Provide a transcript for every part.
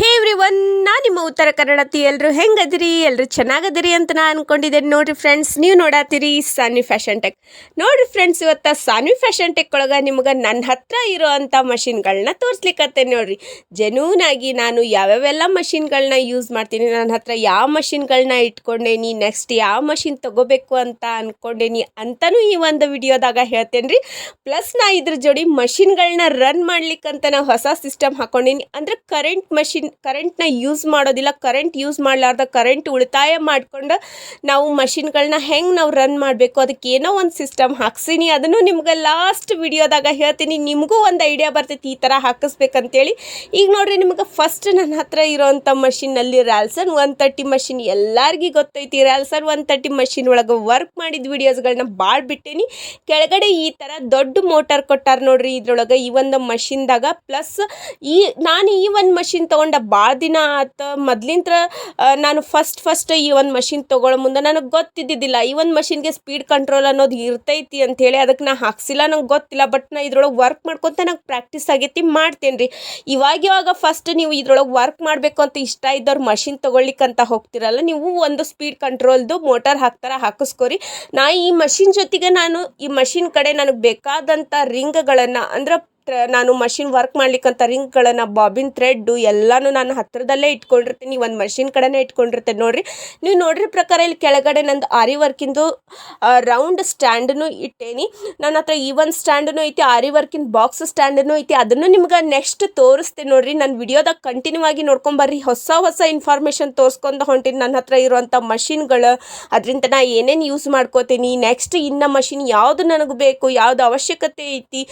ಹೇ every one ನಾ ನಿಮ್ಮ ಉತ್ತರ ಕನ್ನಡತಿ ಎಲ್ಲರೂ ಹೆಂಗದಿರಿ? ಎಲ್ಲರೂ ಚೆನ್ನಾಗದಿರಿ ಅಂತ ನಾನು ಅನ್ಕೊಂಡಿದ್ದೇನೆ. ನೋಡ್ರಿ ಫ್ರೆಂಡ್ಸ್ ನೀವು ನೋಡತ್ತೀರಿ ಸಾನ್ವಿ ಫ್ಯಾಷನ್ ಟೆಕ್ ನೋಡ್ರಿ ಫ್ರೆಂಡ್ಸ್ ಇವತ್ತು ಸಾನ್ವಿ ಫ್ಯಾಷನ್ ಟೆಕ್ ಒಳಗೆ ನಿಮ್ಗೆ ನನ್ನ ಹತ್ರ ಇರೋ ಅಂಥ ಮಷಿನ್ಗಳನ್ನ ತೋರಿಸ್ಲಿಕ್ಕತ್ತೆ ನೋಡ್ರಿ. ಜೆನ್ಯೂನ್ ಆಗಿ ನಾನು ಯಾವ್ಯಾವೆಲ್ಲ ಮಷಿನ್ಗಳನ್ನ ಯೂಸ್ ಮಾಡ್ತೀನಿ ನನ್ನ ಹತ್ರ ಯಾವ ಮಷಿನ್ಗಳನ್ನ ಇಟ್ಕೊಂಡೇನಿ ನೆಕ್ಸ್ಟ್ ಯಾವ ಮಷಿನ್ ತಗೋಬೇಕು ಅಂತ ಅಂದ್ಕೊಂಡೇನಿ ಅಂತಲೂ ಈ ಒಂದು ವಿಡಿಯೋದಾಗ ಹೇಳ್ತೇನೆ ರೀ ಪ್ಲಸ್ ನಾ ಇದ್ರ ಜೋಡಿ ಮಷಿನ್ಗಳನ್ನ ರನ್ ಮಾಡ್ಲಿಕ್ಕಂತ ನಾವು ಹೊಸ ಸಿಸ್ಟಮ್ ಹಾಕೊಂಡೇನಿ. ಅಂದ್ರೆ ಕರೆಂಟ್ ಮಷಿನ್ ಕರೆಂಟ್ನ ಯೂಸ್ ಮಾಡೋದಿಲ್ಲ, ಕರೆಂಟ್ ಯೂಸ್ ಮಾಡಲಾರ್ದ ಕರೆಂಟ್ ಉಳಿತಾಯ ಮಾಡ್ಕೊಂಡು ನಾವು ಮಷಿನ್ಗಳನ್ನ ಹೆಂಗೆ ನಾವು ರನ್ ಮಾಡಬೇಕು, ಅದಕ್ಕೆ ಏನೋ ಒಂದು ಸಿಸ್ಟಮ್ ಹಾಕ್ಸೀನಿ, ಅದನ್ನು ನಿಮ್ಗೆ ಲಾಸ್ಟ್ ವಿಡಿಯೋದಾಗ ಹೇಳ್ತೀನಿ, ನಿಮಗೂ ಒಂದು ಐಡಿಯಾ ಬರ್ತೈತಿ ಈ ಥರ ಹಾಕಿಸ್ಬೇಕಂತೇಳಿ. ಈಗ ನೋಡಿರಿ, ನಿಮ್ಗೆ ಫಸ್ಟ್ ನನ್ನ ಹತ್ರ ಇರೋವಂಥ ಮಷಿನ್ನಲ್ಲಿ ರ್ಯಾಲ್ಸನ್ ಒನ್ ತರ್ಟಿ ಮಷಿನ್, ಎಲ್ಲರಿಗೂ ಗೊತ್ತೈತಿ ರ್ಯಾಲ್ಸನ್ ಒನ್ ತರ್ಟಿ ಮಷಿನ್ ಒಳಗೆ ವರ್ಕ್ ಮಾಡಿದ ವಿಡಿಯೋಸ್ಗಳನ್ನ ಭಾಳ ಬಿಟ್ಟೇನಿ. ಕೆಳಗಡೆ ಈ ಥರ ದೊಡ್ಡ ಮೋಟರ್ ಕೊಟ್ಟಾರ ನೋಡ್ರಿ, ಇದ್ರೊಳಗೆ ಈ ಒಂದು ಮಷಿನ್ದಾಗ ಪ್ಲಸ್ ಈ ನಾನು ಈ ಒಂದು ಮಷಿನ್ ತೊಗೊಂಡ ಭಾಳ ದಿನ ಆತ ಮೊದ್ಲಿಂತ್ರ ನಾನು ಫಸ್ಟ್ ಫಸ್ಟ್ ಈ ಒಂದು ಮಷಿನ್ ತೊಗೊಳ್ಳೋ ಮುಂದೆ ನನಗೆ ಗೊತ್ತಿದ್ದಿದ್ದಿಲ್ಲ. ಈ ಒಂದು ಮಷಿನ್ಗೆ ಸ್ಪೀಡ್ ಕಂಟ್ರೋಲ್ ಅನ್ನೋದು ಇರ್ತೈತಿ ಅಂಥೇಳಿ ಅದಕ್ಕೆ ನಾ ಹಾಕ್ಸಿಲ್ಲ, ನಂಗೆ ಗೊತ್ತಿಲ್ಲ. ಬಟ್ ನಾ ಇದ್ರೊಳಗೆ ವರ್ಕ್ ಮಾಡ್ಕೊತ ನಂಗೆ ಪ್ರಾಕ್ಟೀಸ್ ಆಗೈತಿ ಮಾಡ್ತೇನೆ ರೀ. ಇವಾಗ ಇವಾಗ ಫಸ್ಟ್ ನೀವು ಇದ್ರೊಳಗೆ ವರ್ಕ್ ಮಾಡಬೇಕು ಅಂತ ಇಷ್ಟ ಇದ್ದವ್ರು ಮಷಿನ್ ತೊಗೊಳ್ಲಿಕ್ಕಂತ ಹೋಗ್ತಿರಲ್ಲ, ನೀವು ಒಂದು ಸ್ಪೀಡ್ ಕಂಟ್ರೋಲ್ದು ಮೋಟರ್ ಹಾಕ್ತಾರ, ಹಾಕಿಸ್ಕೊರಿ. ನಾ ಈ ಮಷಿನ್ ಜೊತೆಗೆ ನಾನು ಈ ಮಷಿನ್ ಕಡೆ ನನಗೆ ಬೇಕಾದಂಥ ರಿಂಗ್ಗಳನ್ನು ಅಂದ್ರೆ ನಾನು ಮಷಿನ್ ವರ್ಕ್ ಮಾಡ್ಲಿಕ್ಕಂತ ರಿಂಗ್ಗಳನ್ನು ಬಾಬಿನ್ ಥ್ರೆಡ್ಡು ಎಲ್ಲನೂ ನಾನು ಹತ್ತಿರದಲ್ಲೇ ಇಟ್ಕೊಂಡಿರ್ತೀನಿ. ಒಂದು ಮಷಿನ್ ಕಡೆನೇ ಇಟ್ಕೊಂಡಿರ್ತೇನೆ ನೋಡ್ರಿ. ನೀವು ನೋಡ್ರಿ ಪ್ರಕಾರ ಇಲ್ಲಿ ಕೆಳಗಡೆ ನಂದು ಆರಿ ವರ್ಕಿಂದು ರೌಂಡ್ ಸ್ಟ್ಯಾಂಡನ್ನು ಇಟ್ಟೇನಿ. ನನ್ನ ಹತ್ರ ಈ ಒಂದು ಸ್ಟ್ಯಾಂಡನು ಐತಿ, ಆರಿ ವರ್ಕಿನ ಬಾಕ್ಸ್ ಸ್ಟ್ಯಾಂಡನು ಐತಿ. ಅದನ್ನು ನಿಮ್ಗೆ ನೆಕ್ಸ್ಟ್ ತೋರಿಸ್ತೇನೆ ನೋಡ್ರಿ. ನನ್ನ ವಿಡಿಯೋದಾಗ ಕಂಟಿನ್ಯೂ ಆಗಿ ನೋಡ್ಕೊಂಬರ್ರಿ ಹೊಸ ಹೊಸ ಇನ್ಫಾರ್ಮೇಷನ್ ತೋರಿಸ್ಕೊಂಡು ಹೊಂಟೀನಿ ನನ್ನ ಹತ್ರ ಇರುವಂಥ ಮಷಿನ್ಗಳು ಅದರಿಂದ ನಾ ಏನೇನು ಯೂಸ್ ಮಾಡ್ಕೋತೀನಿ? ನೆಕ್ಸ್ಟ್ ಇನ್ನ ಮಷಿನ್ ಯಾವುದು ನನಗೆ ಬೇಕು? ಯಾವುದು ಅವಶ್ಯಕತೆ ಐತಿ?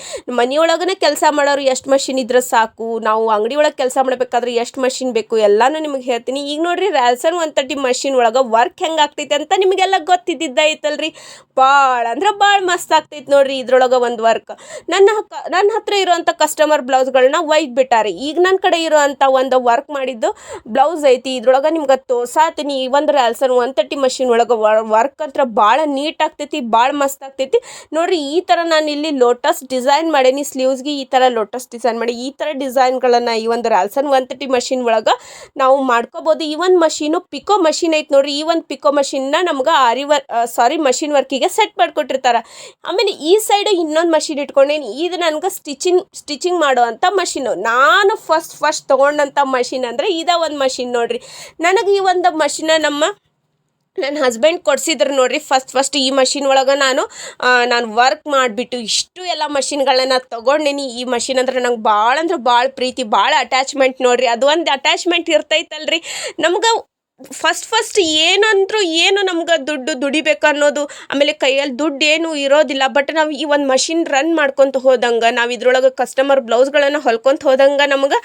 ಮನೆಯೊಳಗನೆ ಕೆಲಸ ಮಾಡೋರು ಎಷ್ಟು ಮಷಿನ್ ಇದ್ರೆ ಸಾಕು? ನಾವು ಅಂಗಡಿ ಒಳಗೆ ಕೆಲಸ ಮಾಡಬೇಕಾದ್ರೆ ಎಷ್ಟು ಮಷಿನ್ ಬೇಕು? ಎಲ್ಲಾನು ನಿಮಗೆ ಹೇಳ್ತೀನಿ. ಈಗ ನೋಡ್ರಿ ರ್ಯಾಲ್ಸನ್ ಒನ್ ತರ್ಟಿ ಮಷಿನ್ ಒಳಗೆ ವರ್ಕ್ ಹೆಂಗೆ ಆಗ್ತೈತೆ ಅಂತ ನಿಮಗೆಲ್ಲ ಗೊತ್ತಿದ್ದೈತಲ್ರಿ ಭಾಳ ಅಂದ್ರೆ ಭಾಳ ಮಸ್ತ್ ಆಗ್ತೈತೆ ನೋಡ್ರಿ ಇದ್ರೊಳಗೆ ಒಂದು ವರ್ಕ್ ನನ್ನ ನನ್ನ ಹತ್ರ ಇರುವಂಥ ಕಸ್ಟಮರ್ ಬ್ಲೌಸ್ಗಳನ್ನ ಒಯ್ದು ಬಿಟ್ಟಾರೆ. ಈಗ ನನ್ನ ಕಡೆ ಇರೋವಂಥ ಒಂದು ವರ್ಕ್ ಮಾಡಿದ್ದು ಬ್ಲೌಸ್ ಐತಿ. ಇದ್ರೊಳಗೆ ನಿಮ್ಗೆ ತೋಸಾತೀನಿ ಈ ಒಂದು ರ್ಯಾಲ್ಸನ್ ಒನ್ ತರ್ಟಿ ಮಷಿನ್ ಒಳಗೆ ವರ್ಕ್ ಅಂತ ಭಾಳ ನೀಟ್ ಆಗ್ತೈತಿ ಭಾಳ ಮಸ್ತ್ ಆಗ್ತೈತಿ. ನೋಡ್ರಿ, ಈ ಥರ ನಾನು ಇಲ್ಲಿ ಲೋಟಸ್ ಡಿಸೈನ್ ಮಾಡೀನಿ. ಸ್ಲೀವ್ಸ್ಗೆ ಈ ಥರ ಲೋಟಸ್ ಡಿಸೈನ್ ಮಾಡಿ, ಈ ಥರ ಡಿಸೈನ್ಗಳನ್ನು ಈ ಒಂದು ರಾಲ್ಸನ್ ಒನ್ ತರ್ಟಿ ಮಷಿನ್ ಒಳಗೆ ನಾವು ಮಾಡ್ಕೋಬೋದು. ಈ ಒಂದು ಮಷೀನು ಪಿಕೋ ಮಷಿನ್ ಐತೆ ನೋಡ್ರಿ. ಈ ಒಂದು ಪಿಕೋ ಮಷಿನ್ನ ನಮ್ಗೆ ಆರಿ ವರ್ ಸಾರಿ ಮಷಿನ್ ವರ್ಕಿಗೆ ಸೆಟ್ ಮಾಡಿಕೊಟ್ಟಿರ್ತಾರೆ. ಆಮೇಲೆ ಈ ಸೈಡು ಇನ್ನೊಂದು ಮಷಿನ್ ಇಟ್ಕೊಂಡೇನಿ. ಇದು ನನಗೆ ಸ್ಟಿಚಿಂಗ್ ಸ್ಟಿಚಿಂಗ್ ಮಾಡುವಂಥ ಮಷಿನು ನಾನು ಫಸ್ಟ್ ಫಸ್ಟ್ ತೊಗೊಂಡಂಥ ಮಷಿನ್ ಅಂದರೆ ಇದೇ ಒಂದು ಮಷಿನ್ ನೋಡಿರಿ. ನನಗೆ ಈ ಒಂದು ಮಷಿನ ನಮ್ಮ ನನ್ನ ಹಸ್ಬೆಂಡ್ ಕೊಡ್ಸಿದ್ರು ನೋಡ್ರಿ. ಫಸ್ಟ್ ಫಸ್ಟ್ ಈ ಮಷಿನ್ ಒಳಗೆ ನಾನು ನಾನು ವರ್ಕ್ ಮಾಡಿಬಿಟ್ಟು ಇಷ್ಟು ಎಲ್ಲ ಮಷಿನ್ಗಳನ್ನ ತೊಗೊಂಡೇನಿ. ಈ ಮಷಿನ್ ಅಂದ್ರೆ ನಂಗೆ ಭಾಳ ಅಂದ್ರೆ ಭಾಳ ಪ್ರೀತಿ ಭಾಳ ಅಟ್ಯಾಚ್ಮೆಂಟ್ ನೋಡ್ರಿ. ಅದು ಒಂದು ಅಟ್ಯಾಚ್ಮೆಂಟ್ ಇರ್ತೈತಲ್ರಿ. ನಮ್ಗೆ ಫಸ್ಟ್ ಫಸ್ಟ್ ಏನಂದ್ರು ಏನು ನಮ್ಗೆ ದುಡ್ಡು ದುಡಿಬೇಕು ಅನ್ನೋದು ಆಮೇಲೆ ಕೈಯಲ್ಲಿ ದುಡ್ಡು ಏನು ಇರೋದಿಲ್ಲ. ಬಟ್ ನಾವು ಈ ಒಂದು ಮಷಿನ್ ರನ್ ಮಾಡ್ಕೊತ ಹೋದಂಗೆ, ನಾವು ಇದ್ರೊಳಗೆ ಕಸ್ಟಮರ್ ಬ್ಲೌಸ್ಗಳನ್ನು ಹೊಲ್ಕೊತ ಹೋದಂಗೆ ನಮ್ಗೆ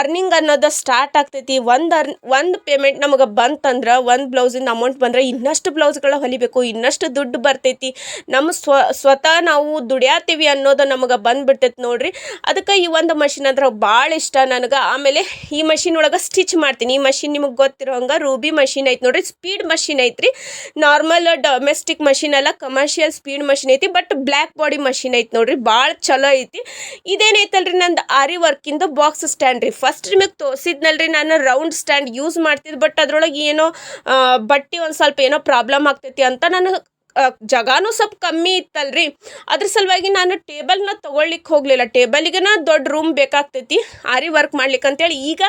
ಅರ್ನಿಂಗ್ ಅನ್ನೋದು ಸ್ಟಾರ್ಟ್ ಆಗ್ತೈತಿ. ಒಂದು ಅರ್ನ್ ಒಂದು ಪೇಮೆಂಟ್ ನಮಗೆ ಬಂತಂದ್ರೆ, ಒಂದು ಬ್ಲೌಸಿಂದ ಅಮೌಂಟ್ ಬಂದರೆ ಇನ್ನಷ್ಟು ಬ್ಲೌಸ್ಗಳ ಹೊಲಿಬೇಕು, ಇನ್ನಷ್ಟು ದುಡ್ಡು ಬರ್ತೈತಿ. ನಮ್ಮ ಸ್ವ, ಸ್ವತಃ ನಾವು ದುಡಿಯಾತೀವಿ ಅನ್ನೋದು ನಮಗೆ ಬಂದ್ಬಿಡ್ತೈತಿ ನೋಡ್ರಿ. ಅದಕ್ಕೆ ಈ ಒಂದು ಮಷಿನ್ ಅಂದ್ರೆ ಭಾಳ ಇಷ್ಟ ನನಗೆ. ಆಮೇಲೆ ಈ ಮಷಿನ್ ಒಳಗೆ ಸ್ಟಿಚ್ ಮಾಡ್ತೀನಿ. ಈ ಮಷಿನ್ ನಿಮಗೆ ಗೊತ್ತಿರೋ ಹಂಗೆ ರೂಬಿ ಮಷಿನ್ ಐತಿ ನೋಡ್ರಿ, ಸ್ಪೀಡ್ ಮಷಿನ್ ಐತ್ರಿ. ನಾರ್ಮಲ್ ಡೊಮೆಸ್ಟಿಕ್ ಮಷಿನ್ ಅಲ್ಲ ಕಮರ್ಷಿಯಲ್ ಸ್ಪೀಡ್ ಮಷಿನ್ ಐತಿ ಬಟ್ ಬ್ಲ್ಯಾಕ್ ಬಾಡಿ ಮಷಿನ್ ಐತಿ ನೋಡ್ರಿ ಭಾಳ ಚಲೋ ಐತಿ. ಇದೇನೈತಲ್ರಿ ನಂದು ಆರಿ ವರ್ಕಿಂದು ಬಾಕ್ಸ್ ಸ್ಟ್ಯಾಂಡ್ ರೀ. ಫಸ್ಟ್ ನಿಮಗೆ ತೋರಿಸಿದ್ನಲ್ರಿ, ನಾನು ರೌಂಡ್ ಸ್ಟ್ಯಾಂಡ್ ಯೂಸ್ ಮಾಡ್ತಿದ್ದೆ ಬಟ್ ಅದ್ರೊಳಗೆ ಏನೋ ಬಟ್ಟೆ ಒಂದು ಸ್ವಲ್ಪ ಏನೋ ಪ್ರಾಬ್ಲಮ್ ಆಗ್ತೈತಿ ಅಂತ ನಾನು ಜಗಾನೂ ಸ್ವಲ್ಪ ಕಮ್ಮಿ ಇತ್ತಲ್ರಿ. ಅದ್ರ ಸಲುವಾಗಿ ನಾನು ಟೇಬಲ್ನ ತೊಗೊಳ್ಲಿಕ್ಕೆ ಹೋಗಲಿಲ್ಲ. ಟೇಬಲಿಗೆನ ದೊಡ್ಡ ರೂಮ್ ಬೇಕಾಗ್ತೈತಿ. ಆರಿ ವರ್ಕ್ ಮಾಡ್ಲಿಕ್ಕೆ ಅಂತೇಳಿ ಈಗ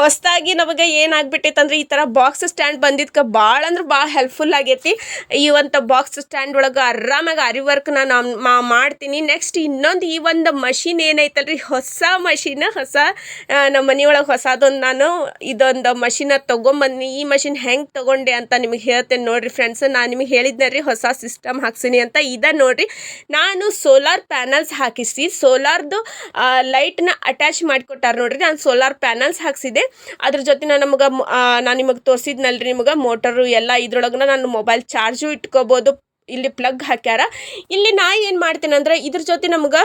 ಹೊಸದಾಗಿ ನಮಗೆ ಏನಾಗ್ಬಿಟ್ಟೈತೆ ಅಂದ್ರೆ ಈ ಥರ ಬಾಕ್ಸ್ ಸ್ಟ್ಯಾಂಡ್ ಬಂದಿದ್ಕೆ ಭಾಳ ಅಂದ್ರೆ ಭಾಳ ಹೆಲ್ಪ್ಫುಲ್ ಆಗೈತಿ. ಈ ಒಂದು ಬಾಕ್ಸ್ ಸ್ಟ್ಯಾಂಡ್ ಒಳಗೆ ಆರಾಮಾಗಿ ಆರಿ ವರ್ಕ್ ನಾನು ಮಾಡ್ತೀನಿ. ನೆಕ್ಸ್ಟ್ ಇನ್ನೊಂದು ಈ ಒಂದು ಮಷಿನ್ ಏನೈತಲ್ರಿ, ಹೊಸ ಮಷಿನ್, ಹೊಸ ನಮ್ಮ ಮನೆಯೊಳಗೆ ಹೊಸದೊಂದು ನಾನು ಇದೊಂದು ಮಷಿನ ತೊಗೊಂಬಂದಿನಿ ಈ ಮಷಿನ್ ಹೆಂಗೆ ತೊಗೊಂಡೆ ಅಂತ ನಿಮಗೆ ಹೇಳ್ತೇನೆ ನೋಡಿರಿ ಫ್ರೆಂಡ್ಸ್ ನಾನು ನಿಮಗೆ ಹೇಳಿದ್ನ ರೀ ಹೊಸ ಸಿಸ್ಟಮ್ ಹಾಕ್ಸೀನಿ ಅಂತ ಇದ ನೋಡ್ರಿ. ನಾನು ಸೋಲಾರ್ ಪ್ಯಾನಲ್ಸ್ ಹಾಕಿಸಿ ಸೋಲಾರ್ದು ಲೈಟ್ನ ಅಟ್ಯಾಚ್ ಮಾಡಿಕೊಟ್ಟಾರ ನೋಡ್ರಿ. ನಾನು ಸೋಲಾರ್ ಪ್ಯಾನಲ್ಸ್ ಹಾಕ್ಸಿದೆ ಅದ್ರ ಜೊತೆ ನಮಗೆ ನಾನು ನಿಮಗೆ ತೋರಿಸಿದ್ನಲ್ರಿ ನಿಮಗೆ ಮೋಟರು ಎಲ್ಲ ಇದ್ರೊಳಗೆ ನಾನು ಮೊಬೈಲ್ ಚಾರ್ಜು ಇಟ್ಕೋಬೋದು ಇಲ್ಲಿ ಪ್ಲಗ್ ಹಾಕ್ಯಾರ. ಇಲ್ಲಿ ನಾ ಏನು ಮಾಡ್ತೀನಿ ಅಂದ್ರೆ ಇದ್ರ ಜೊತೆ ನಮ್ಗೆ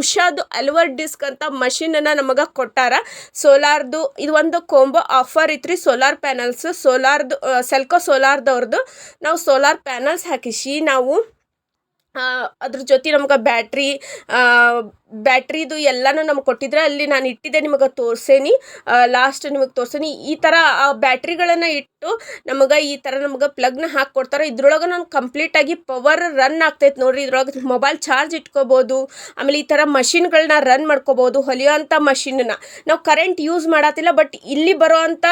ಉಷಾದು ಅಲ್ವರ್ ಡಿಸ್ಕ್ ಅಂತ ಮಷಿನನ್ನು ನಮಗೆ ಕೊಟ್ಟಾರ. ಸೋಲಾರ್ದು, ಇದು ಒಂದು ಕೊಂಬೋ ಆಫರ್ ಇತ್ರಿ ಸೋಲಾರ್ ಪ್ಯಾನಲ್ಸ್ ಸೋಲಾರ್ದು ಸೆಲ್ಕೋ ಸೋಲಾರ್ದವ್ರದ್ದು ನಾವು ಸೋಲಾರ್ ಪ್ಯಾನಲ್ಸ್ ಹಾಕಿಸಿ ನಾವು ಅದ್ರ ಜೊತೆ ನಮ್ಗೆ ಬ್ಯಾಟ್ರಿ ಬ್ಯಾಟ್ರಿದು ಎಲ್ಲನೂ ನಮ್ಗೆ ಕೊಟ್ಟಿದ್ರೆ ಅಲ್ಲಿ ನಾನು ಇಟ್ಟಿದ್ದೆ, ನಿಮಗೆ ತೋರಿಸೇನಿ. ಲಾಸ್ಟ್ ನಿಮಗೆ ತೋರಿಸೇನಿ. ಈ ಥರ ಆ, ಬ್ಯಾಟ್ರಿಗಳನ್ನು ಇಟ್ಟು ನಮಗೆ ಈ ಥರ ನಮ್ಗೆ ಪ್ಲಗ್ನ ಹಾಕಿ ಕೊಡ್ತಾರೆ. ಇದ್ರೊಳಗೆ ನಾನು ಕಂಪ್ಲೀಟಾಗಿ ಪವರ್ ರನ್ ಆಗ್ತೈತೆ ನೋಡ್ರಿ. ಇದ್ರೊಳಗೆ ಮೊಬೈಲ್ ಚಾರ್ಜ್ ಇಟ್ಕೋಬೋದು. ಆಮೇಲೆ ಈ ಥರ ಮಷಿನ್ಗಳನ್ನ ರನ್ ಮಾಡ್ಕೋಬೋದು. ಹೊಲಿಯೋಂಥ ಮಷಿನ್ನ ನಾವು ಕರೆಂಟ್ ಯೂಸ್ ಮಾಡತ್ತಿಲ್ಲ ಬಟ್ ಇಲ್ಲಿ ಬರೋವಂಥ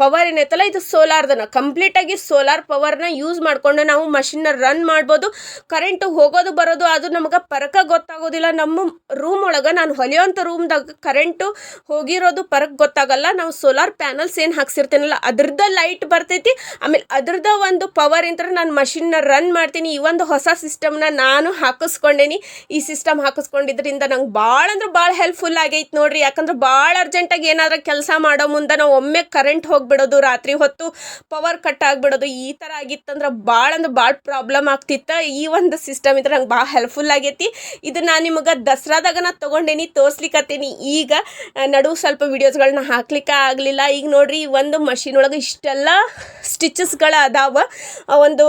ಪವರ್ ಏನೈತಲ್ಲ, ಇದು ಸೋಲಾರ್ದನ ಕಂಪ್ಲೀಟಾಗಿ ಸೋಲಾರ್ ಪವರ್ನ ಯೂಸ್ ಮಾಡಿಕೊಂಡು ನಾವು ಮಷಿನ್ನ ರನ್ ಮಾಡ್ಬೋದು. ಕರೆಂಟು ಹೋಗೋದು ಬರೋದು, ಅದು ನಮಗೆ ಪರಕ ಗೊತ್ತಾಗೋದಿಲ್ಲ. ನಮ್ಮ ರೂಮ್ ಒಳಗೆ ನಾನು ಹೊಲಿಯೋಂಥ ರೂಮ್ದಾಗ ಕರೆಂಟು ಹೋಗಿರೋದು ಪರಕ್ ಗೊತ್ತಾಗಲ್ಲ. ನಾವು ಸೋಲಾರ್ ಪ್ಯಾನಲ್ಸ್ ಏನು ಹಾಕ್ಸಿರ್ತೀನಲ್ಲ, ಅದ್ರದ್ದು ಲೈಟ್ ಬರ್ತೈತಿ. ಆಮೇಲೆ ಅದ್ರದ್ದ ಒಂದು ಪವರ್ ಇಂದ್ರ ನಾನು ಮಷಿನ್ನ ರನ್ ಮಾಡ್ತೀನಿ. ಈ ಒಂದು ಹೊಸ ಸಿಸ್ಟಮ್ನ ನಾನು ಹಾಕಿಸ್ಕೊಂಡೇನಿ. ಈ ಸಿಸ್ಟಮ್ ಹಾಕಿಸ್ಕೊಂಡಿದ್ರಿಂದ ನಂಗೆ ಭಾಳ ಅಂದ್ರೆ ಭಾಳ ಹೆಲ್ಪ್ಫುಲ್ ಆಗೈತೆ ನೋಡ್ರಿ. ಯಾಕಂದ್ರೆ ಭಾಳ ಅರ್ಜೆಂಟಾಗಿ ಏನಾದ್ರೂ ಕೆಲಸ ಮಾಡೋ ಮುಂದೆ ನಾವು ಒಮ್ಮೆ ಕರೆಂಟ್ ಹೋಗ್ಬಿಡೋದು, ರಾತ್ರಿ ಹೊತ್ತು ಪವರ್ ಕಟ್ ಆಗಿಬಿಡೋದು, ಈ ಥರ ಆಗಿತ್ತಂದ್ರೆ ಭಾಳ ಅಂದ್ರೆ ಭಾಳ ಪ್ರಾಬ್ಲಮ್ ಆಗ್ತಿತ್ತು. ಈ ಒಂದು ಸಿಸ್ಟಮ್ ಇದ್ರೆ ನಂಗೆ ಭಾಳ ಹೆಲ್ಪ್ಫುಲ್ ಆಗೈತಿ. ಇದು ನಾನು ನಿಮಗೆ ದಸರಾದಾಗ ನಾ ತೊಗೊಂಡೇನಿ ತೋರ್ಸ್ಲಿಕ್ಕತ್ತೀನಿ ಈಗ ನಡು ಸ್ವಲ್ಪ ವೀಡಿಯೋಸ್ಗಳನ್ನ ಹಾಕ್ಲಿಕ್ಕೆ ಆಗಲಿಲ್ಲ. ಈಗ ನೋಡ್ರಿ ಒಂದು ಮಷಿನ್ ಒಳಗೆ ಇಷ್ಟೆಲ್ಲ ಸ್ಟಿಚಸ್ಗಳು ಅದಾವ. ಒಂದು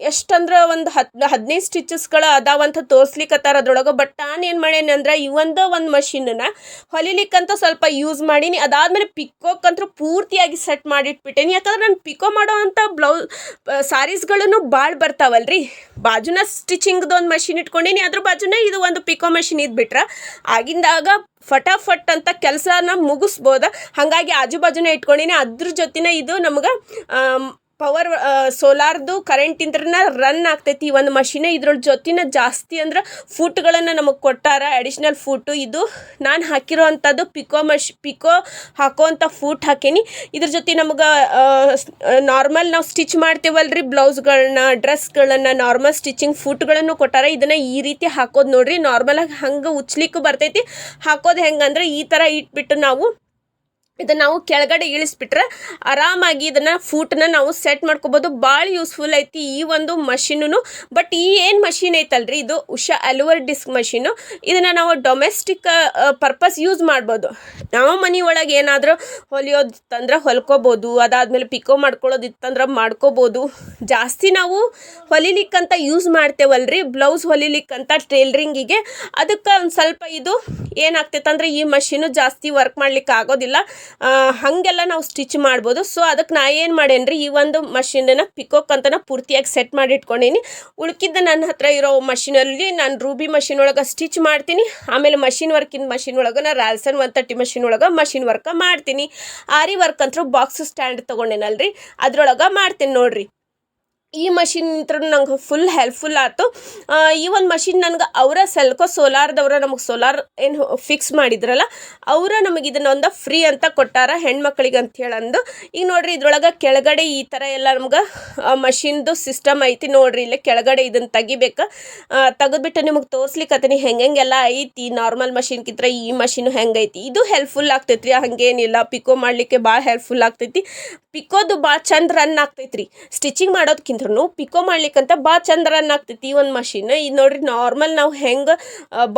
ಎಷ್ಟಂದ್ರೆ ಒಂದು ಹತ್ತು ಹದಿನೈದು ಸ್ಟಿಚಸ್ಗಳು ಅದಾವಂತ ತೋರ್ಸ್ಲಿಕ್ಕತ್ತಾರ ಅದ್ರೊಳಗೆ. ಬಟ್ ನಾನು ಏನು ಮಾಡೇನಿ ಅಂದ್ರೆ, ಈ ಒಂದು ಒಂದು ಮಷಿನ್ನ ಹೊಲಿಲಿಕ್ಕಂತ ಸ್ವಲ್ಪ ಯೂಸ್ ಮಾಡೀನಿ. ಅದಾದಮೇಲೆ ಪಿಕೋಕ್ಕಂತೂ ಪೂರ್ತಿಯಾಗಿ ಸೆಟ್ ಮಾಡಿಟ್ಬಿಟ್ಟೇನಿ. ಯಾಕಂದ್ರೆ ನಾನು ಪಿಕೋ ಮಾಡೋ ಅಂಥ ಬ್ಲೌಸ್ ಸಾರೀಸ್ಗಳನ್ನು ಭಾಳ ಬರ್ತಾವಲ್ರಿ. ಬಾಜುನ ಸ್ಟಿಚಿಂಗ್ದು ಒಂದು ಮಷಿನ್ ಇಟ್ಕೊಂಡೀನಿ. ಅದ್ರ ಬಾಜುನ ಇದು ಒಂದು ಪಿಕೋ ಮಷಿನ್ ಇದ್ಬಿಟ್ರೆ ಆಗಿಂದಾಗ ಫಟಾಫಟ್ ಅಂತ ಕೆಲಸನ ಮುಗಿಸ್ಬೋದ. ಹಾಗಾಗಿ ಆಜು ಇಟ್ಕೊಂಡಿನಿ. ಇಟ್ಕೊಂಡೀನಿ ಅದ್ರ ಜೊತೆನೇ ಇದು ನಮ್ಗೆ ಪವರ್ ಸೋಲಾರ್ದು ಕರೆಂಟಿಂದ್ರನ ರನ್ ಆಗ್ತೈತಿ. ಈ ಒಂದು ಮಷಿನ್ ಇದ್ರ ಜೊತಿನ ಜಾಸ್ತಿ ಅಂದ್ರೆ ಫೂಟ್ಗಳನ್ನು ನಮಗೆ ಕೊಟ್ಟಾರ. ಅಡಿಷ್ನಲ್ ಫೂಟು ಇದು ನಾನು ಹಾಕಿರೋ ಅಂಥದ್ದು ಪಿಕೋ ಮಷ್ ಪಿಕೋ ಹಾಕೋವಂಥ ಫೂಟ್ ಹಾಕೀನಿ. ಇದ್ರ ಜೊತೆ ನಮಗೆ ನಾರ್ಮಲ್ ನಾವು ಸ್ಟಿಚ್ ಮಾಡ್ತೇವಲ್ರಿ. ಬ್ಲೌಸ್ಗಳನ್ನ, ಡ್ರೆಸ್ಗಳನ್ನ ನಾರ್ಮಲ್ ಸ್ಟಿಚಿಂಗ್ ಫೂಟ್ಗಳನ್ನು ಕೊಟ್ಟಾರ. ಇದನ್ನು ಈ ರೀತಿ ಹಾಕೋದು ನೋಡ್ರಿ. ನಾರ್ಮಲಾಗಿ ಹಂಗೆ ಉಚ್ಲಿಕ್ಕೂ ಬರ್ತೈತಿ. ಹಾಕೋದು ಹೆಂಗಂದ್ರೆ ಈ ಥರ ಇಟ್ಬಿಟ್ಟು ನಾವು ಇದನ್ನು ನಾವು ಕೆಳಗಡೆ ಇಳಿಸ್ಬಿಟ್ರೆ ಆರಾಮಾಗಿ ಇದನ್ನು ಫೂಟನ್ನ ನಾವು ಸೆಟ್ ಮಾಡ್ಕೋಬೋದು. ಭಾಳ ಯೂಸ್ಫುಲ್ ಐತಿ ಈ ಒಂದು ಮಷೀನು ಬಟ್ ಈ ಏನು ಮಷೀನ್ ಐತಲ್ರಿ? ಇದು ಉಷಾ ಅಲುವರ್ ಡಿಸ್ಕ್ ಮಷೀನು. ಇದನ್ನು ನಾವು ಡೊಮೆಸ್ಟಿಕ್ ಪರ್ಪಸ್ ಯೂಸ್ ಮಾಡ್ಬೋದು. ನಾವು ಮನೆ ಒಳಗೆ ಏನಾದರೂ ಹೊಲಿಯೋದಿತ್ತಂದ್ರೆ ಹೊಲ್ಕೋಬೋದು. ಅದಾದಮೇಲೆ ಪಿಕೋ ಮಾಡ್ಕೊಳ್ಳೋದಿತ್ತಂದ್ರೆ ಮಾಡ್ಕೋಬೋದು. ಜಾಸ್ತಿ ನಾವು ಹೊಲಿಲಿಕ್ಕಂತ ಯೂಸ್ ಮಾಡ್ತೇವಲ್ರಿ? ಬ್ಲೌಸ್ ಹೊಲಿಲಿಕ್ಕಂತ ಟೇಲ್ರಿಂಗಿಗೆ ಅದಕ್ಕೆ ಒಂದು ಸ್ವಲ್ಪ ಇದು ಏನಾಗ್ತೈತಂದ್ರೆ ಈ ಮಷೀನು ಜಾಸ್ತಿ ವರ್ಕ್ ಮಾಡ್ಲಿಕ್ಕೆ ಆಗೋದಿಲ್ಲ ಹಾಗೆಲ್ಲ ನಾವು ಸ್ಟಿಚ್ ಮಾಡ್ಬೋದು. ಸೊ ಅದಕ್ಕೆ ನಾ ಏನು ಮಾಡೇನ್ರಿ, ಈ ಒಂದು ಮಷಿನನ್ನು ಪಿಕೋಕ್ ಅಂತ ಪೂರ್ತಿಯಾಗಿ ಸೆಟ್ ಮಾಡಿ ಇಟ್ಕೊಂಡೀನಿ ಉಳ್ಕಿದ್ದ ನನ್ನ ಹತ್ರ ಇರೋ ಮಷಿನಲ್ಲಿ ನಾನು ರೂಬಿ ಮಷಿನ್ ಒಳಗೆ ಸ್ಟಿಚ್ ಮಾಡ್ತೀನಿ. ಆಮೇಲೆ ಮಷಿನ್ ವರ್ಕಿನ ಮಷಿನ್ ಒಳಗೆ ನಾನು ರಾಲ್ಸನ್ ಒನ್ ತರ್ಟಿ ಮಷಿನ್ ಒಳಗೆ ಮಷಿನ್ ವರ್ಕ ಮಾಡ್ತೀನಿ. ಆರಿ ವರ್ಕ್ ಅಂತೂ ಬಾಕ್ಸ್ ಸ್ಟ್ಯಾಂಡ್ ತೊಗೊಂಡೇನಲ್ರಿ, ಅದ್ರೊಳಗೆ ಮಾಡ್ತೀನಿ ನೋಡ್ರಿ. ಈ ಮಷಿನ್ ನಿಂತ್ರ ನಂಗೆ ಫುಲ್ ಹೆಲ್ಪ್ಫುಲ್ ಆಯ್ತು ಈ ಒಂದು ಮಷಿನ್ ನನಗೆ ಅವರ ಸೆಲ್ಕೋ ಸೋಲಾರ್ದವ್ರ ನಮಗೆ ಸೋಲಾರ್ ಏನು ಫಿಕ್ಸ್ ಮಾಡಿದ್ರಲ್ಲ, ಅವರ ನಮಗೆ ಇದನ್ನೊಂದು ಫ್ರೀ ಅಂತ ಕೊಟ್ಟಾರ ಹೆಣ್ಮಕ್ಳಿಗೆ ಅಂತ ಹೇಳಂದು. ಈಗ ನೋಡ್ರಿ ಇದ್ರೊಳಗೆ ಕೆಳಗಡೆ ಈ ಥರ ಎಲ್ಲ ನಮ್ಗೆ ಮಷಿನ್ದು ಸಿಸ್ಟಮ್ ಐತಿ ನೋಡ್ರಿ, ಇಲ್ಲೇ ಕೆಳಗಡೆ ಇದನ್ನು ತೆಗಿಬೇಕು. ತೆಗೆದ್ಬಿಟ್ಟು ನಿಮಗೆ ಹೆಂಗೆ ಹೆಂಗೆಲ್ಲ ಐತಿ ನಾರ್ಮಲ್ ಮಷಿನ್ಗಿಂತ ಈ ಮಷಿನ್ ಹೆಂಗೈತಿ. ಇದು ಹೆಲ್ಪ್ಫುಲ್ ಆಗ್ತೈತ್ರಿ, ಹಂಗೇನಿಲ್ಲ ಪಿಕೋ ಮಾಡಲಿಕ್ಕೆ ಭಾಳ ಹೆಲ್ಪ್ಫುಲ್ ಆಗ್ತೈತಿ. ಪಿಕೋದು ಭಾಳ ಚಂದ ರನ್ ಆಗ್ತೈತ್ರಿ. ಸ್ಟಿಚಿಂಗ್ ಮಾಡೋದಕ್ಕಿಂತ ಪಿಕೋ ಮಾಡ್ಲಿಕ್ಕಂತ ಭಾಳ ಚಂದ ರನ್ ಆಗ್ತೈತಿ ಈ ಒಂದು ಮಷೀನ್ ಇದು ನೋಡ್ರಿ ನಾರ್ಮಲ್ ನಾವು ಹೆಂಗೆ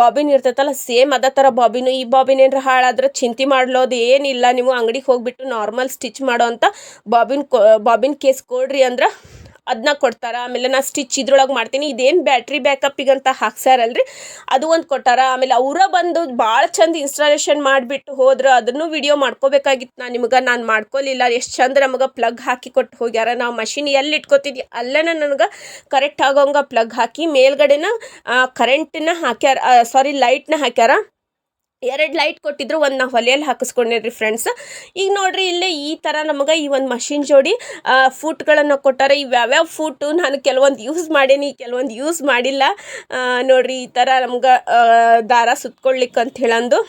ಬಾಬಿನ್ ಇರ್ತೈತಲ್ಲ ಸೇಮ್ ಅದೇ ಥರ ಬಾಬಿನ್. ಈ ಬಾಬಿನ್ ಏನಾರ ಹಾಳಾದ್ರೆ ಚಿಂತೆ ಮಾಡ್ಲೋದು ಏನಿಲ್ಲ. ನೀವು ಅಂಗಡಿಗೆ ಹೋಗ್ಬಿಟ್ಟು ನಾರ್ಮಲ್ ಸ್ಟಿಚ್ ಮಾಡೋ ಅಂತ ಬಾಬಿನ್ ಬಾಬಿನ್ ಕೇಸ್ ಕೊಡ್ರಿ ಅಂದ್ರೆ ಅದನ್ನ ಕೊಡ್ತಾರ. ಆಮೇಲೆ ನಾ ಸ್ಟಿಚ್ ಇದ್ರೊಳಗೆ ಮಾಡ್ತೀನಿ. ಇದೇನು ಬ್ಯಾಟ್ರಿ ಬ್ಯಾಕಪ್ಪಿಗಂತ ಹಾಕ್ಸ್ಯಾರಲ್ರಿ? ಅದು ಒಂದು ಕೊಟ್ಟಾರ. ಆಮೇಲೆ ಅವರ ಬಂದು ಭಾಳ ಚಂದ ಇನ್ಸ್ಟಾಲೇಷನ್ ಮಾಡಿಬಿಟ್ಟು ಹೋದ್ರೆ ಅದನ್ನು ವಿಡಿಯೋ ಮಾಡ್ಕೋಬೇಕಾಗಿತ್ತು. ನಾನು ನಿಮ್ಗೆ ನಾನು ಮಾಡ್ಕೊಲಿಲ್ಲ. ಎಷ್ಟು ಚಂದ ನಮಗೆ ಪ್ಲಗ್ ಹಾಕಿ ಕೊಟ್ಟು ಹೋಗ್ಯಾರ. ನಾವು ಮಷಿನ್ ಎಲ್ಲಿ ಇಟ್ಕೋತಿದ್ವಿ? ಅಲ್ಲೇ ನನಗೆ ಕರೆಕ್ಟ್ ಆಗೋಂಗೆ ಪ್ಲಗ್ ಹಾಕಿ ಮೇಲ್ಗಡೆನ ಕರೆಂಟನ್ನ ಹಾಕ್ಯಾರ. ಸಾರಿ ಲೈಟ್ನ ಹಾಕ್ಯಾರ. ಎರಡು ಲೈಟ್ ಕೊಟ್ಟಿದ್ರು, ಒಂದು ನಾವು ಹೊಲೆಯಲ್ಲಿ ಹಾಕಿಸ್ಕೊಂಡಿದ್ರಿ ಫ್ರೆಂಡ್ಸ್ ಈಗ ನೋಡ್ರಿ ಇಲ್ಲೇ ಈ ಥರ ನಮಗೆ ಈ ಒಂದು ಮಷಿನ್ ಜೋಡಿ ಫೂಟ್ಗಳನ್ನು ಕೊಟ್ಟಾರೆ. ಇವು ಯಾವ್ಯಾವ ಫೂಟು ನಾನು ಕೆಲವೊಂದು ಯೂಸ್ ಮಾಡೀನಿ, ಕೆಲವೊಂದು ಯೂಸ್ ಮಾಡಿಲ್ಲ. ನೋಡಿರಿ ಈ ಥರ ನಮ್ಗೆ ದಾರ ಸುತ್ಕೊಳ್ಲಿಕ್ಕೆ ಅಂತ ಹೇಳಂದು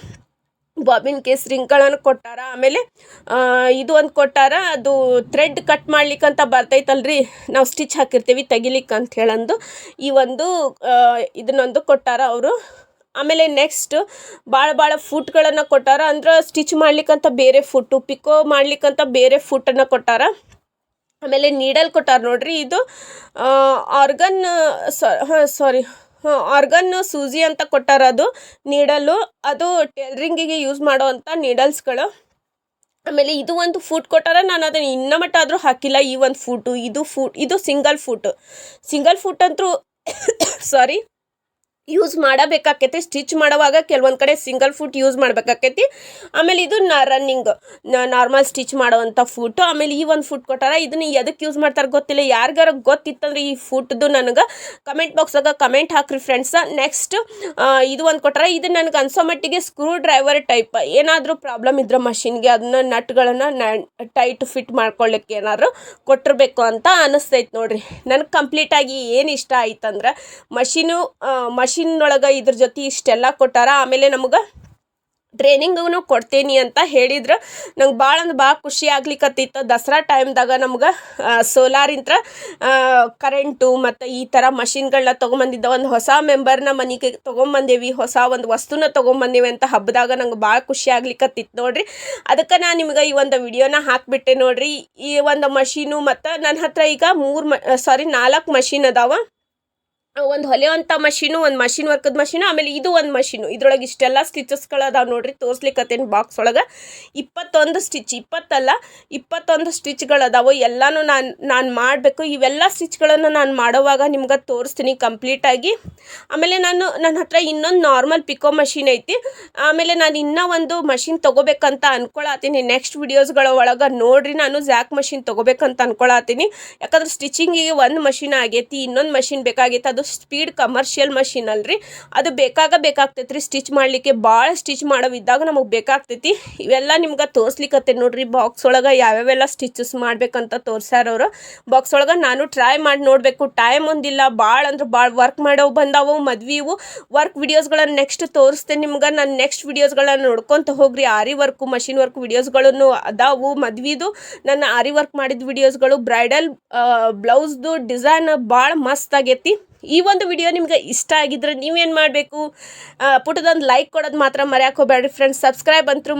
ಬಾಬಿನ್ ಕೇಸ್ ರಿಂಗ್ಗಳನ್ನು ಕೊಟ್ಟಾರ. ಆಮೇಲೆ ಇದು ಒಂದು ಕೊಟ್ಟಾರ. ಅದು ಥ್ರೆಡ್ ಕಟ್ ಮಾಡ್ಲಿಕ್ಕಂತ ಬರ್ತೈತಲ್ರಿ. ನಾವು ಸ್ಟಿಚ್ ಹಾಕಿರ್ತೀವಿ ತೆಗಿಲಿಕ್ಕೆ ಅಂತ ಹೇಳಂದು. ಈ ಒಂದು ಇದನ್ನೊಂದು ಕೊಟ್ಟಾರ ಅವರು. ಆಮೇಲೆ ನೆಕ್ಸ್ಟ್ ಭಾಳ ಭಾಳ ಫುಟ್ಗಳನ್ನು ಕೊಟ್ಟಾರ. ಅಂದ್ರೆ ಸ್ಟಿಚ್ ಮಾಡ್ಲಿಕ್ಕಂತ ಬೇರೆ ಫುಟ್ಟು ಪಿಕೋ ಮಾಡ್ಲಿಕ್ಕಂತ ಬೇರೆ ಫುಟ್ಟನ್ನು ಕೊಟ್ಟಾರ. ಆಮೇಲೆ ನೀಡಲ್ ಕೊಟ್ಟಾರ ನೋಡ್ರಿ. ಇದು ಆರ್ಗನ್ ಸಾರಿ ಆರ್ಗನ್ ಸೂಜಿ ಅಂತ ಕೊಟ್ಟಾರ ಅದು. ನೀಡಲು ಅದು ಟೇಲ್ರಿಂಗಿಗೆ ಯೂಸ್ ಮಾಡೋವಂಥ ನೀಡಲ್ಸ್ಗಳು ಆಮೇಲೆ ಇದು ಒಂದು ಫುಟ್ ಕೊಟ್ಟಾರ. ನಾನು ಅದನ್ನು ಇನ್ನೂ ಮಟ್ಟ ಆದರೂ ಹಾಕಿಲ್ಲ. ಈ ಒಂದು ಫುಟ್ಟು ಇದು ಫುಟ್ ಇದು ಸಿಂಗಲ್ ಫುಟ್ ಸಿಂಗಲ್ ಫುಟ್ ಅಂತೂ ಸಾರಿ ಯೂಸ್ ಮಾಡಬೇಕಾಕೈತಿ ಸ್ಟಿಚ್ ಮಾಡುವಾಗ ಕೆಲವೊಂದು ಕಡೆ ಸಿಂಗಲ್ ಫುಟ್ ಯೂಸ್ ಮಾಡಬೇಕಾಕೈತಿ. ಆಮೇಲೆ ಇದು ನ ರನ್ನಿಂಗ್ ನಾರ್ಮಲ್ ಸ್ಟಿಚ್ ಮಾಡುವಂಥ ಫುಟ್ ಆಮೇಲೆ ಈ ಒಂದು ಫುಟ್ ಕೊಟ್ಟಾರ, ಇದನ್ನ ಎದಕ್ಕೆ ಯೂಸ್ ಮಾಡ್ತಾರೆ ಗೊತ್ತಿಲ್ಲ. ಯಾರಿಗಾರ ಗೊತ್ತಿತ್ತಂದ್ರೆ ಈ ಫುಟ್ದು ನನಗೆ ಕಮೆಂಟ್ ಬಾಕ್ಸಾಗ ಕಮೆಂಟ್ ಹಾಕ್ರಿ ಫ್ರೆಂಡ್ಸ ನೆಕ್ಸ್ಟ್ ಇದು ಒಂದು ಕೊಟ್ಟಾರ, ಇದು ನನಗೆ ಅನ್ಸೋ ಮಟ್ಟಿಗೆ ಸ್ಕ್ರೂ ಡ್ರೈವರ್ ಟೈಪ್ ಏನಾದರೂ ಪ್ರಾಬ್ಲಮ್ ಇದ್ರೆ ಮಷಿನ್ಗೆ ಅದನ್ನ ನಟ್ಗಳನ್ನು ಟೈಟ್ ಫಿಟ್ ಮಾಡ್ಕೊಳ್ಳಿಕ್ಕೆ ಏನಾದರೂ ಕೊಟ್ಟಿರಬೇಕು ಅಂತ ಅನಿಸ್ತೈತೆ ನೋಡ್ರಿ. ನನಗೆ ಕಂಪ್ಲೀಟಾಗಿ ಏನು ಇಷ್ಟ ಆಯ್ತಂದ್ರೆ ಮಷಿನು ಮಷಿನ್ ಒಳಗೆ ಇದ್ರ ಜೊತೆ ಇಷ್ಟೆಲ್ಲ ಕೊಟ್ಟಾರ. ಆಮೇಲೆ ನಮಗೆ ಟ್ರೈನಿಂಗೂ ಕೊಡ್ತೀನಿ ಅಂತ ಹೇಳಿದ್ರು. ನಂಗೆ ಭಾಳ ಅಂದ್ರೆ ಭಾಳ ಖುಷಿ ಆಗ್ಲಿಕ್ಕತ್ತಿತ್ತು ದಸರಾ ಟೈಮ್ದಾಗ ನಮ್ಗೆ ಸೋಲಾರಿಂತ ಕರೆಂಟು ಮತ್ತು ಈ ಥರ ಮಷಿನ್ಗಳನ್ನ ತೊಗೊಂಬಂದಿದ್ದ ಒಂದು ಹೊಸ ಮೆಂಬರ್ನ ಮನೆಗೆ ತೊಗೊಂಬಂದೇವಿ. ಹೊಸ ಒಂದು ವಸ್ತುನ ತೊಗೊಂಬಂದೇವಿ ಅಂತ ಹಬ್ಬದಾಗ ನಂಗೆ ಭಾಳ ಖುಷಿ ಆಗ್ಲಿಕ್ಕತ್ತಿತ್ತು ನೋಡ್ರಿ. ಅದಕ್ಕೆ ನಾನು ನಿಮ್ಗೆ ಈ ಒಂದು ವಿಡಿಯೋನ ಹಾಕಿಬಿಟ್ಟೆ ನೋಡ್ರಿ. ಈ ಒಂದು ಮಷೀನು ಮತ್ತು ನನ್ನ ಹತ್ರ ಈಗ ಮೂರು ಮ ಸಾರಿ ನಾಲ್ಕು ಮಷೀನ್ ಅದಾವ. ಒಂದು ಹೊಲೆಯುವಂಥ ಮಷೀನು, ಒಂದು ಮಷಿನ್ ವರ್ಕದ ಮಷೀನು, ಆಮೇಲೆ ಇದು ಒಂದು ಮಷೀನು. ಇದ್ರೊಳಗೆ ಇಷ್ಟೆಲ್ಲ ಸ್ಟಿಚಸ್ಗಳು ಅದಾವೆ ನೋಡ್ರಿ ತೋರ್ಸ್ಲಿಕ್ಕತ್ತೇನು ಬಾಕ್ಸ್ ಒಳಗೆ. ಇಪ್ಪತ್ತೊಂದು ಸ್ಟಿಚ್, ಇಪ್ಪತ್ತಲ್ಲ, ಇಪ್ಪತ್ತೊಂದು ಸ್ಟಿಚ್ಗಳು ಅದಾವೆ ಎಲ್ಲನೂ ನಾನು ನಾನು ಮಾಡಬೇಕು. ಇವೆಲ್ಲ ಸ್ಟಿಚ್ಗಳನ್ನು ನಾನು ಮಾಡೋವಾಗ ನಿಮ್ಗೆ ತೋರಿಸ್ತೀನಿ ಕಂಪ್ಲೀಟಾಗಿ. ಆಮೇಲೆ ನಾನು ನನ್ನ ಹತ್ರ ಇನ್ನೊಂದು ನಾರ್ಮಲ್ ಪಿಕೋ ಮಷೀನ್ ಐತಿ. ಆಮೇಲೆ ನಾನು ಇನ್ನೂ ಒಂದು ಮಷೀನ್ ತೊಗೋಬೇಕಂತ ಅನ್ಕೊಳತ್ತೀನಿ. ನೆಕ್ಸ್ಟ್ ವಿಡಿಯೋಸ್ಗಳ ಒಳಗೆ ನೋಡ್ರಿ. ನಾನು ಜ್ಯಾಕ್ ಮಷೀನ್ ತೊಗೋಬೇಕಂತ ಅನ್ಕೊಳತ್ತೀನಿ. ಯಾಕಂದ್ರೆ ಸ್ಟಿಚಿಂಗಿಗೆ ಒಂದು ಮಷೀನ್ ಆಗೈತಿ, ಇನ್ನೊಂದು ಮಷೀನ್ ಬೇಕಾಗೈತೆ. ಅದು ಸ್ಪೀಡ್ ಕಮರ್ಷಿಯಲ್ ಮಷಿನ್ ಅಲ್ರಿ. ಅದು ಬೇಕಾಗ ಬೇಕಾಗ್ತೈತ್ರಿ. ಸ್ಟಿಚ್ ಮಾಡಲಿಕ್ಕೆ ಭಾಳ ಸ್ಟಿಚ್ ಮಾಡೋವಿದ್ದಾಗ ನಮಗೆ ಬೇಕಾಗ್ತೈತಿ. ಇವೆಲ್ಲ ನಿಮ್ಗೆ ತೋರಿಸ್ಲಿಕ್ಕತ್ತೆ ನೋಡ್ರಿ. ಬಾಕ್ಸ್ ಒಳಗೆ ಯಾವ್ಯಾವೆಲ್ಲ ಸ್ಟಿಚಸ್ ಮಾಡ್ಬೇಕಂತ ತೋರ್ಸ್ಯಾರ ಅವರು. ಬಾಕ್ಸ್ ಒಳಗೆ ನಾನು ಟ್ರೈ ಮಾಡಿ ನೋಡಬೇಕು. ಟೈಮ್ ಒಂದಿಲ್ಲ. ಭಾಳ ಅಂದ್ರೆ ಭಾಳ ವರ್ಕ್ ಮಾಡೋ ಬಂದಾವು ಮದ್ವಿವು ವರ್ಕ್ ವಿಡಿಯೋಸ್ಗಳನ್ನು ನೆಕ್ಸ್ಟ್ ತೋರಿಸ್ತೇನೆ ನಿಮ್ಗೆ. ನಾನು ನೆಕ್ಸ್ಟ್ ವಿಡಿಯೋಸ್ಗಳನ್ನ ನೋಡ್ಕೊತ ಹೋಗ್ರಿ. ಆರಿ ವರ್ಕು ಮಷಿನ್ ವರ್ಕ್ ವಿಡಿಯೋಸ್ಗಳನ್ನು ಅದಾವು, ಮದ್ವಿದು. ನನ್ನ ಆರಿ ವರ್ಕ್ ಮಾಡಿದ ವಿಡಿಯೋಸ್ಗಳು ಬ್ರೈಡಲ್ ಬ್ಲೌಸ್ದು ಡಿಸೈನ್ ಭಾಳ ಮಸ್ತ್ ಆಗೈತಿ. ಈ ಒಂದು ವಿಡಿಯೋ ನಿಮ್ಗೆ ಇಷ್ಟ ಆಗಿದ್ರೆ ನೀವೇನು ಮಾಡಬೇಕು? ಪುಟದೊಂದು ಲೈಕ್ ಕೊಡೋದು ಮಾತ್ರ ಮರ್ಯಾಕೆ ಫ್ರೆಂಡ್ಸ್ ಸಬ್ಸ್ಕ್ರೈಬ್ ಅಂತೂ